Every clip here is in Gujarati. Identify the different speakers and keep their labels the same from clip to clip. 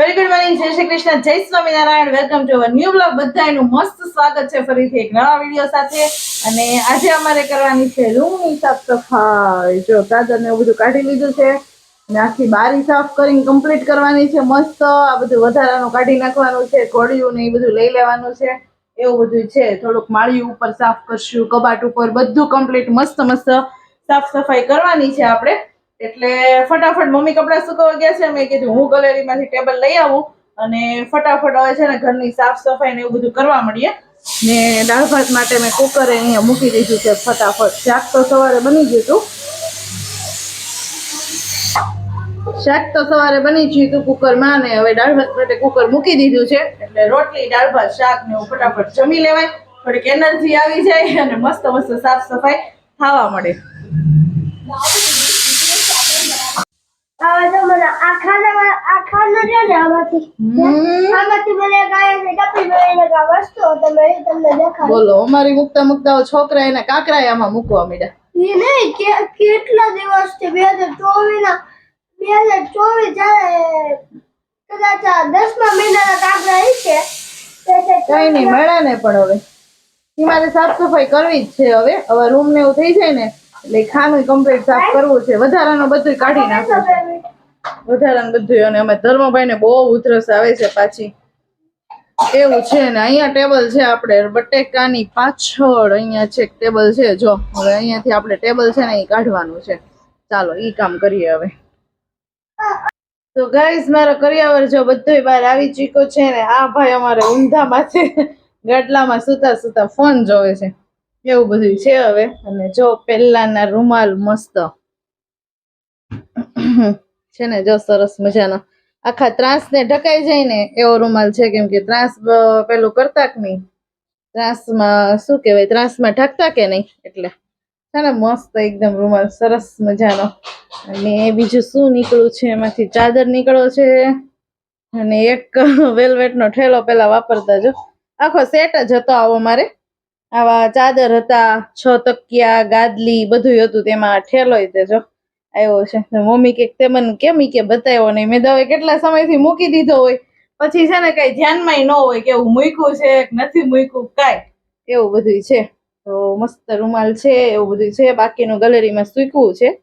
Speaker 1: Very good morning Jay Shri Krishna, Jay Swaminarayan. Welcome to our new blog બધાનું મસ્ત સ્વાગત છે ફરીથી એક નવા વીડિયો સાથે. અને આજે અમારે કરવાની છે રૂમની સાફ સફાઈ. જો ચાદર ને એવું બધું કાઢી લીધું છે. અને આખી બારી સાફ કરીને કમ્પ્લીટ કરવાની છે મસ્ત. આ બધું વધારાનું કાઢી નાખવાનું છે, કોળિયું ને એ બધું લઈ લેવાનું છે. એવું બધું છે. થોડુંક માળિયું ઉપર સાફ કરશું, કબાટ ઉપર બધું કમ્પ્લીટ મસ્ત મસ્ત સાફ સફાઈ કરવાની છે આપણે. એટલે ફટાફટ મમ્મી કપડાં સુકવા ગયા છે. મેં કીધું, હું ગલેરીમાંથી ટેબલ લઈ આવું અને ફટાફટ હવે છે ને ઘરની સાફ સફાઈ ને એવું બધું કરવા મળીએ ને દાળ ભાત માટે મેં કુકરે અહીંયા મૂકી દીધું છે ફટાફટ. શાક તો સવારે બની ગયું હતું. શાક તો સવારે બની ગયું હતું કુકરમાં ને હવે દાળ ભાત માટે કુકર મૂકી દીધું છે. એટલે રોટલી, દાળ ભાત, શાક ને એવું ફટાફટ જમી લેવાય. થોડીક એનર્જી આવી જાય અને મસ્ત મસ્ત સાફ સફાઈ થવા મળે બોલો અમારી મુકતા મુકતા છોકરા એને કાકરા આમાં મૂકવા માંડ્યા.
Speaker 2: એ દિવસ કે કેટલા દિવસથી બે હજાર ચોવીસ ના બે હજાર ચોવીસ જયારે કદાચ દસમા મહિનાના કાગડા એ છે છે
Speaker 1: કઈ નહીં મળે ને પણ હવે. મારે સાફ સફાઈ કરવી જ છે હવે. હવે રૂમ ને એવું થઈ જાય ને એટલે ખાનું કમ્પ્લીટ સાફ કરવું છે. વધારાનું બધું કાઢી નાખવું છે. વધારાનું બધું અને અમે ધર્મભાઈ ને બહુ ઉધરસ આવે છે પાછી. એવું છે ને અહીંયા ટેબલ છે આપણે. બટેકાની પાછળ અહીંયા છે ટેબલ છે. જો હવે અહીંયાથી આપણે ટેબલ છે ને એ કાઢવાનું છે. ચાલો ઈ કામ કરીએ હવે. તો ગાઈસ મારો કરિયાવર જો બધું બહાર આવી ચીકો છે ને આ ભાઈ અમારે ઊંધામાં છે ગાડલામાં સુતા સુતા ફોન જોવે છે. એવું બધું છે હવે. અને જો પહેલાના રૂમાલ મસ્ત છે ને, જો સરસ મજાનો. આખા ત્રાસ ને ઢકાઈ જાય ને એવો રૂમાલ છે, કેમ કે ત્રાસ પેલું કરતા કે નહીં. ત્રાસમાં શું કહેવાય, ત્રાસમાં ઢકતા કે નહીં? એટલે છે ને, મસ્ત એકદમ રૂમાલ, સરસ મજાનો. અને બીજું શું નીકળ્યું છે, એમાંથી ચાદર નીકળ્યો છે. અને એક વેલ્વેટ નો ઠેલો પેલા વાપરતા જો આખો સેટ જ હતો આવો મારે. આવા ચાદર હતા, છ તકિયા, ગાદલી બધું હતું તેમાં. ઠેલો તે જો, આવ્યો છે. મમ્મી કે, તે મને કેમ કે બતાવ્યો નહીં? મેં દવા કેટલા સમયથી મૂકી દીધો હોય. પછી છે ને કઈ ધ્યાનમાં ન હોય કે એવું મૂક્યું છે નથી મૂક્યું, કાંઈ. એવું બધું છે. તો મસ્ત રૂમાલ છે, એવું બધું છે. બાકીનું ગેલેરીમાં સૂકવું છે.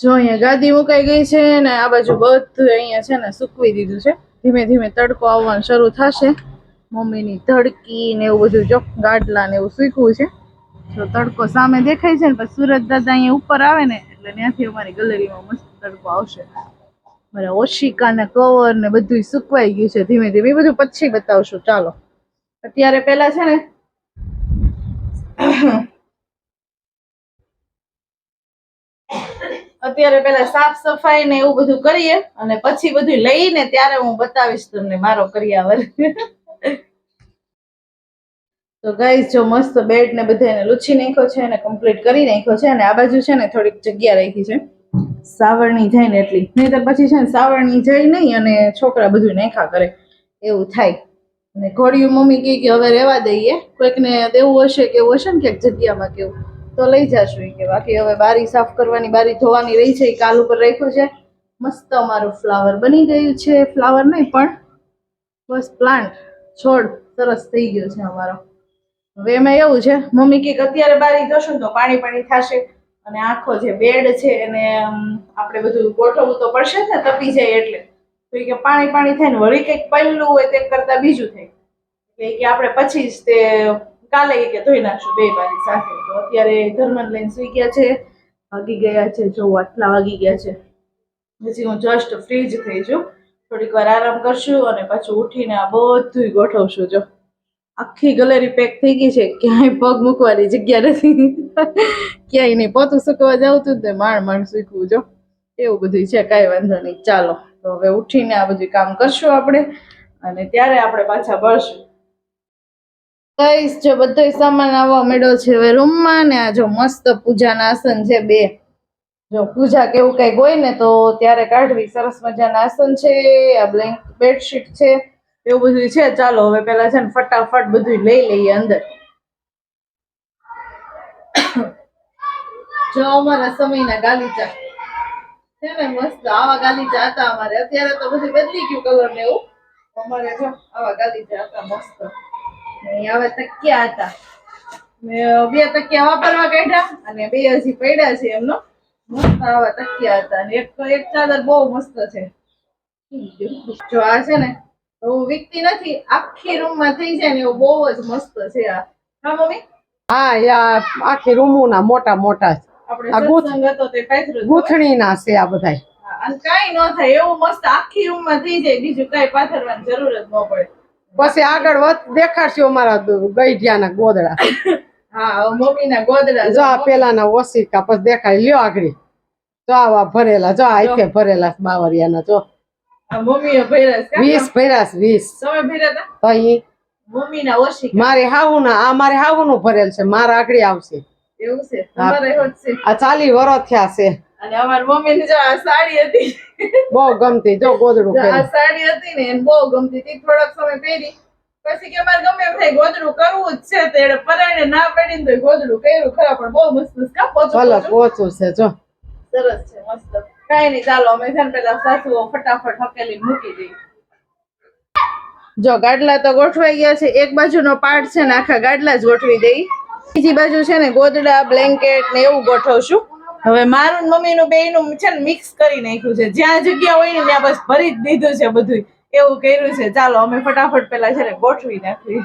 Speaker 1: જો અહીંયા ગાદી મુકાઈ ગઈ છે ને આ બાજુ બધું અહીંયા છે ને સૂકવી દીધું છે. ધીમે ધીમે તડકો આવવાનું શરૂ થશે. મમ્મીની તડકી ને એવું બધું જો, ગાડલા ને એવું સૂકવું છે. તો તડકો સામે દેખાય છે ને, પછી સુરત દાદા અહીંયા ઉપર આવે ને, એટલે ત્યાંથી અમારી ગેલેરીમાં મસ્ત તડકો આવશે. મારા ઓશિકા ને કવર ને બધું સુકવાઈ ગયું છે ધીમે ધીમે. બધું પછી બતાવશું. ચાલો. અત્યારે પેલા છે ને અત્યારે પેલા સાફ સફાઈ ને એવું બધું કરીએ અને પછી બધું લઈને ત્યારે હું બતાવીશ તમને મારો કરિયાવર. તો ગાઈસ જો મસ્ત બેડ ને બધાને લૂછી નાખ્યો છે અને કમ્પ્લીટ કરી નાખ્યો છે અને આ બાજુ છે ને થોડીક જગ્યા રાખી છે. સાવરણી જાય ને એટલી. નહીતર પછી છે ને સાવરણી જાય નહીં અને છોકરા બધું નાખા કરે. એવું થાય. અને ઘોડિયું મમ્મી કહે કે હવે રહેવા દઈએ. કોઈકને દેવું હશે કે એવું હશે ને ક્યાંક જગ્યામાં કેવું તો લઈ જાશું એ કે બાકી હવે બારી સાફ કરવાની, બારી ધોવાની રહી છે એ કાલ ઉપર રાખ્યું છે. મસ્ત અમારું ફ્લાવર બની ગયું છે, ફ્લાવર નહીં, પણ બસ પ્લાન્ટ, છોડ સરસ થઈ ગયો છે અમારો. હવે એમાં એવું છે, મમ્મી કે અત્યારે બારી ને તો પાણી પાણી થશે અને આખો જે બેડ છે એને આપણે બધું ગોઠવવું તો પડશે ને, તપી જાય એટલે. તો કે પાણી પાણી થાય ને વળી કંઈક પહેલું હોય તે કરતાં બીજું થાય. એટલે કે આપણે પછી જ તે કાલે એ કે ધોઈ નાખશું બે બારી સાથે. તો અત્યારે ધર્મન લઈને સુઈ ગયા છે. વાગી ગયા છે, જો આટલા વાગી ગયા છે. પછી હું જસ્ટ ફ્રી જ થઈ છું થોડીક વાર આરામ કરશું અને પાછું ઉઠીને આ બધું ગોઠવશું, જો. આખી ગલેરી પેક થઈ ગઈ છે. ક્યાંય પગ મૂકવાની જગ્યા નથી. ક્યાંય નહીં. પોતું સૂકવા જવું તું ને માણ માણ સૂકવું, જો. એવું બધું છે. કાંઈ વાંધો નહીં. ચાલો. તો હવે ઉઠીને આ બધું કામ કરશું આપણે. અને ત્યારે આપણે પાછા ભરશું કઈશ જો બધો સામાન આવવા મળ્યો છે, હવે રૂમમાં ને આ જો મસ્ત પૂજાના આસન છે બે. જો પૂજા કેવું કઈ હોય ને તો ત્યારે કાઢવી, સરસ મજાના આસન છે, આ બ્લેન્ક બેડશીટ છે, એવું બધું છે. ચાલો, હવે પેલા છે ને ફટાફટ બધું લઈ લઈએ અંદર. જો અમારા સમયના ગાલીચા. છે ને મસ્ત આવા ગાલીચા હતા અમારે. અત્યારે તો બધું બદલી ગયું કલર ને એવું. અમારે જો આવા ગાલીચા હતા મસ્ત. આવા તકિયા હતા. મેં બે તકિયા વાપરવા કાઢ્યા અને બે હજી પડ્યા છે એમનો. મસ્ત આવા તકિયા હતા. અને એક તો એક ચાદર બહુ મસ્ત છે. જો આ છે ને હું વિકતી નથી. આખી રૂમમાં થઈ જાય ને એવું બહુ જ મસ્ત છે આ. હા મમ્મી?
Speaker 3: હા યા આખી રૂમોના મોટા મોટા. ગૂંથણીના છે આ
Speaker 1: બધા કાંઈ ન થાય એવું મસ્ત આખી રૂમમાં થઈ જાય. બીજું કઈ પાથરવાની જરૂર જ ન પડે.
Speaker 3: પછી આગળ દેખાડશે અમારા ગઈઢિયાના ગોદડા.
Speaker 1: હા ગોદડા
Speaker 3: જો આ પેલાના ઓશિકા પછી દેખાય લ્યો આગળ. જો આવા ભરેલા જો આખે ભરેલા બાવરિયાના જો.
Speaker 1: મમ્મી
Speaker 3: વીસ ભર્યા વીસ. તો અહીં
Speaker 1: મમ્મી ના
Speaker 3: આ મારે હાહુના નું ભરેલ છે મારા આગળ આવશે.
Speaker 1: એવું છે.
Speaker 3: આ ચાલી વરો થયા છે.
Speaker 1: અને અમારી મમ્મી ને જો આ સાડી હતી.
Speaker 3: બહુ ગમતી જો ગોદડું
Speaker 1: આ સાડી હતી ને એને બહુ ગમતી હતી. થોડોક સમય પહેરી. પછી કે મારે ગમે એમ થાય ગોદડું કરવું જ છે તેડે એને પરાયણે ના પડી ને તો ગોદડું કર્યું ખરા પણ બહુ મસ્ત મસ્ત કા પોચું
Speaker 3: છે જો.
Speaker 1: સરસ છે મસ્ત. કઈ નહીં ચાલો અમે છે ને પેલા સાસુઓ ફટાફટ હકેલી મૂકી દઈ જો ગાડલા તો ગોઠવાઈ ગયા છે. એક બાજુનો પાર્ટ છે ને આખા ગાડલા જ ગોઠવી દઈ બીજી બાજુ છે ને ગોદડા બ્લેન્કેટ ને એવું ગોઠવશું. હવે મારું ને મમ્મીનું બેયનું છે ને મિક્સ કરી નાખ્યું છે. જ્યાં જગ્યા હોય ને ત્યાં બસ ભરી જ દીધું છે બધું એવું કર્યું છે. ચાલો, અમે ફટાફટ પેલા છે ને ગોઠવી નાખવી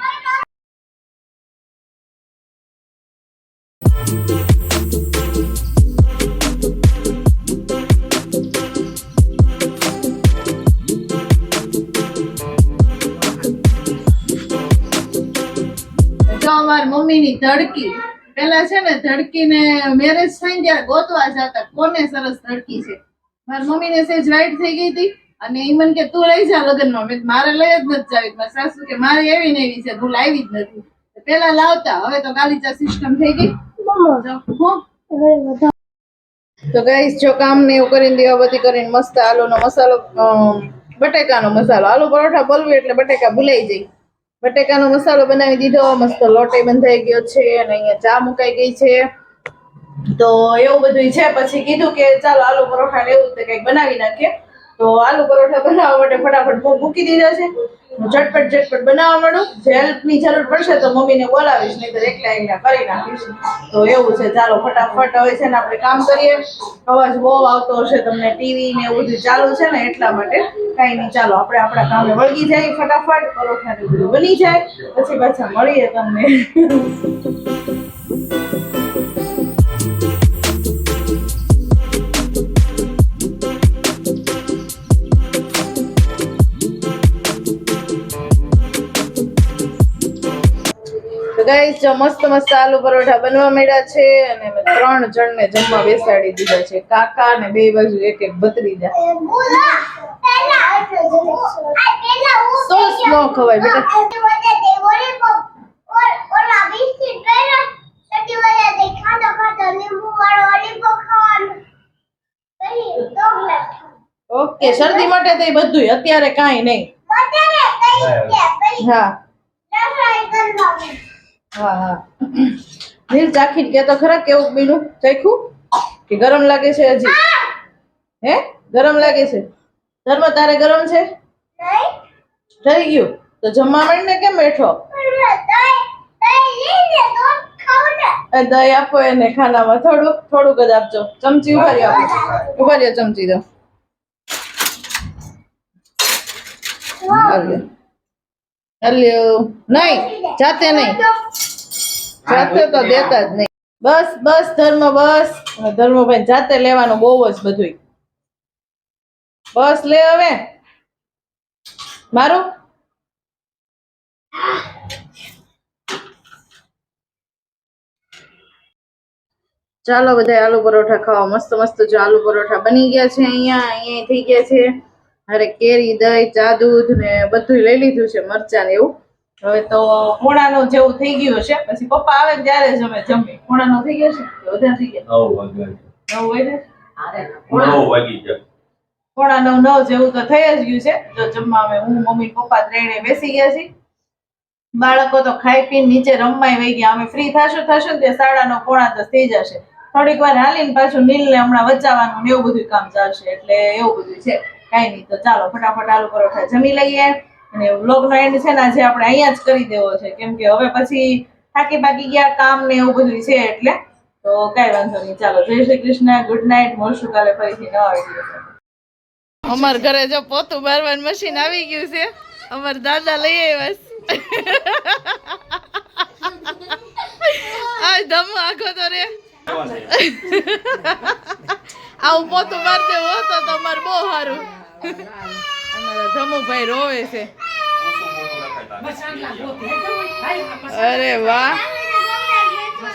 Speaker 1: જો અમારી મમ્મીની ધડકી પેલા છે ને ધડકીને મેરેજ થાય ગયા ત્યારે ગોતવા જતા. કોને સરસ ધડકી છે? મારી મમ્મીને સેજ વાઈટ થઈ ગઈ હતી અને ઈ મને કે તું લઈ જા લગ્નમાં. મેં મારે લઈ જ નથી જાવી. મારા સાસુ કે મારે એવી ને એવી છે હું લાવી જ નથી. પેલા લાવતા હવે તો ગાલીચા સિસ્ટમ થઈ ગઈ. તો ગાઈસ જો કામ ને એવું કરીને દીવાબત્તી કરીને મસ્ત આલુનો મસાલો બટેકાનો મસાલો. આલુ પરોઠા બોલવી એટલે બટેકા ભૂલાઈ જાય. બટેકાનો મસાલો બનાવી દીધો, મસ્ત લોટે બંધાઈ ગયો છે અને અહીંયા ચા મુકાઈ ગઈ છે. તો એવું બધું છે. પછી કીધું કે ચાલો આલુ પરોઠા ને એવું તે કંઈક બનાવી નાખીએ. તો આલુ પરોઠા બનાવવા માટે ફટાફટ મૂકી દીધા છે. હું ઝટપટ ઝટપટ બનાવવા માંડું. જે હેલ્પની જરૂર પડશે તો મમ્મીને બોલાવીશ નહીં તો એકલા એકલા કરી નાખીશ. તો એવું છે, ચાલો ફટાફટ હવે છે ને આપણે કામ કરીએ. અવાજ બહુ આવતો હશે તમને, ટીવી ને એવું બધું ચાલુ છે ને એટલા માટે કાંઈ નહીં. ચાલો આપણે આપણા કામે વળગી જાય ફટાફટ. પરોઠા બધું બની જાય. પછી પાછા મળીએ તમને. જો મસ્ત મસ્ત આલુ પરોઠા બનવા મળ્યા છે અને મેં ત્રણ જણને જમવા બેસાડી દીધા છે. કાકા ને બે બાજુ એક એક ભત્રીજા સોસ નો ખવાય બેટા. ઓકે શરદી માટે તો બધું અત્યારે કાંઈ નહીં. હા. હા હા. નીલ ચાખીને કે તો ખરા કેવું બીનું? ચાખ્યું? કે ગરમ લાગે છે હજી? હે? ગરમ લાગે છે? ધર્મ તારે ગરમ છે? થઈ ગયું. તો જમવા માંડીને કેમ બેઠો? એ દહીં આપો એને ખાનામાં. થોડુંક થોડુંક જ આપજો. ચમચી ઉભારી આપો. ઊભા રહ્યો ચમચી દો. હાલ્યો. નહીં જાતે નહીં. જાતે તો દેતા જ નહીં. બસ બસ ધર્મ બસ. ધર્મભાઈ જાતે લેવાનું બહુ જ બધું બસ લે હવે. મારું? ચાલો બધા આલુ પરોઠા ખાવા. મસ્ત મસ્ત જો આલુ પરોઠા બની ગયા છે અહીંયા અહીંયા થઈ ગયા છે. અરે કેરી દહીં ચા દૂધ ને બધું લઈ લીધું છે મરચાં ને એવું. હવે તો પોણાનું જેવું થઈ ગયું છે પછી પપ્પા આવે ત્યારે જ અમે જમીએ. પોણાનું થઈ ગયું છે? વધારે થઈ ગયા?
Speaker 4: નવ
Speaker 1: વાગે
Speaker 4: જાય
Speaker 1: પોણા નવ નવ જેવું તો થઈ જ ગયું છે. જો જમવા અમે હું મમ્મી પપ્પા ત્રણે બેસી ગયા છીએ. બાળકો તો ખાઈ પીને નીચે રમવાય વહી ગયા. અમે ફ્રી થશું થશું ને તે સાડા નવ પોણા દસ થઈ જશે. થોડીક વાર હાલીને પાછું નીલને હમણાં વચાવવાનું ને એવું બધું કામ ચાલશે. એટલે એવું બધું છે. કાંઈ નહીં તો ચાલો ફટાફટ આલુ પરોઠા જમી લઈએ. અને વ્લોગનો એન્ડ છે ને આજે આપણે અહીંયા જ કરી દેવો છે. કેમ કે હવે પછી થાકી બાકી ગયા કામ ને એવું બધું છે એટલે. તો કાંઈ વાંધો નહીં ચાલો. જય શ્રી કૃષ્ણ ગુડ નાઇટ મળશું કાલે ફરીથી નવા વીડિયો અમાર ઘરે જો પોતું બારવાનું મશીન આવી ગયું છે. અમાર દાદા લઈ આવ્યા આ ધમ આખો તો રે. આવું પોતું માર દેવું હોતો તો તમારે બહુ સારું. અમારા ધમુભાઈ રોવે છે અરે વાહ.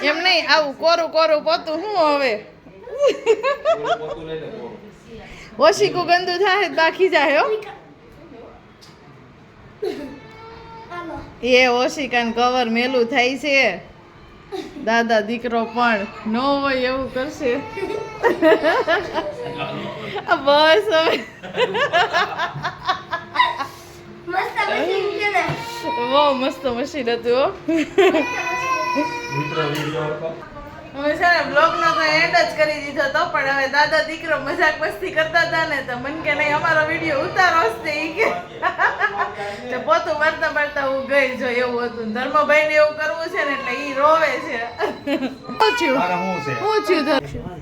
Speaker 1: એમ નહીં, આવું કોરું કોરું પોતું શું હવે? ઓશીકું ગંદુ થાય બાકી જાય, હો. એ ઓશિકાન કવર મેલું થાય છે. દાદા દીકરો પણ નો હોય એવું કરશે. બસ હવે બહુ મસ્ત મશીન હતું હો હવે છે ને બ્લોગ નો તો એન્ડ જ કરી દીધો તો પણ હવે દાદા દીકરો મજાક મસ્તી કરતા હતા ને તો મન કે નહીં અમારો વીડિયો ઉતારો જ તે ઈ કે તો પોતું મારતા મારતા હું ગઈ જો એવું હતું ધર્મભાઈ ને એવું કરવું છે ને એટલે ઈ રોવે છે પૂછ્યું થયું
Speaker 4: મારે શું છે
Speaker 1: શું થયું ધર્મ
Speaker 4: હું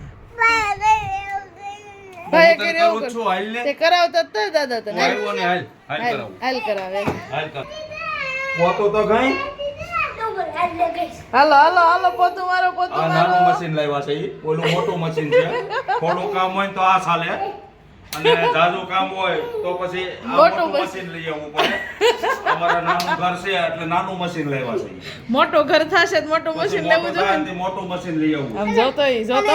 Speaker 1: ભાઈ કરું
Speaker 4: જ છું, હાલ ને.
Speaker 1: તે કરાવતા હતા દાદા તને.
Speaker 4: આવ્યો ને હાલ હાલ કરાવું.
Speaker 1: હાલ કરાવે.
Speaker 4: હાલ કર પોતો તો ગઈ?
Speaker 1: હાલો હાલો હાલો પોતું મારો પોતું
Speaker 4: આ નાનું મશીન લાવ્યા છે ઈ. ઓલું મોટું મશીન છે. થોડું કામ હોય તો આ ચાલે. અને જાજુ કામ હોય તો પછી
Speaker 1: મોટું
Speaker 4: મશીન લઈ આવવું પડે. અમારા નાનું ઘર છે એટલે નાનું મશીન લેવા છે.
Speaker 1: મોટો ઘર થશે તો મોટું મશીન લેવું જોઈએ
Speaker 4: મોટું મશીન લઈ આવવું.
Speaker 1: આમ જોતો ઈ જોતો.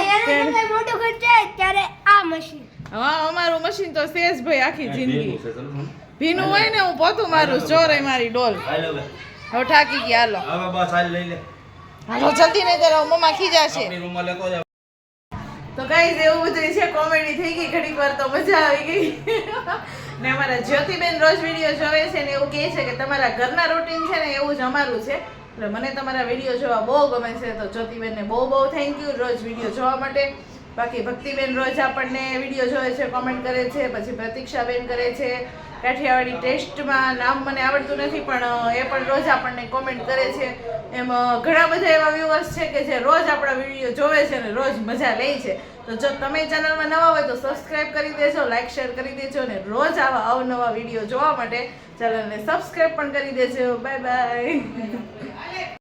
Speaker 2: મોટું ઘર છે ત્યારે આ મશીન
Speaker 1: હા અમારું મશીન તો શેષ ભાઈ આખી જિંદગી. ભીનું હોય ને હું પોતું મારું ચોરે મારી ડોલ.
Speaker 4: હવે
Speaker 1: ઠાકી થાકી ગયા હાલો.
Speaker 4: હવે બસ હાલ લઈ લે.
Speaker 1: હાલો જલ્દી નહીં તો મમ્મા ખીજાશે
Speaker 4: આપણી રૂમમાં લેતો જા
Speaker 1: તો ગાઈઝ, એવું બધું છે, કોમેડી થઈ ગઈ ઘડીક વાર તો મજા આવી ગઈ. ને અમારા જ્યોતિબેન રોજ વીડિયો જોવે છે ને એવું કહે છે કે તમારા ઘરના રૂટીન છે ને એવું જ અમારું છે. એટલે મને તમારા વીડિયો જોવા બહુ ગમે છે, તો જ્યોતિબેનને બહુ બહુ થેન્ક યુ રોજ વીડિયો જોવા માટે. બાકી ભક્તિબેન રોજ આપણને વીડિયો જોવે છે કોમેન્ટ કરે છે, પછી પ્રતીક્ષાબેન કરે છે. કાઠિયાવાડી ટેસ્ટમાં નામ મને આવડતું નથી, પણ એ પણ રોજ આપણને કોમેન્ટ કરે છે. એમ ઘણા બધા એવા વ્યૂવર્સ છે કે જે રોજ આપણા વીડિયો જોવે છે ને રોજ મજા લે છે. તો જો તમે ચેનલમાં નવા હોય તો સબસ્ક્રાઇબ કરી દેજો લાઈક શેર કરી દેજો ને રોજ આવા અવનવા વીડિયો જોવા માટે ચેનલને સબસ્ક્રાઇબ પણ કરી દેજો. Bye bye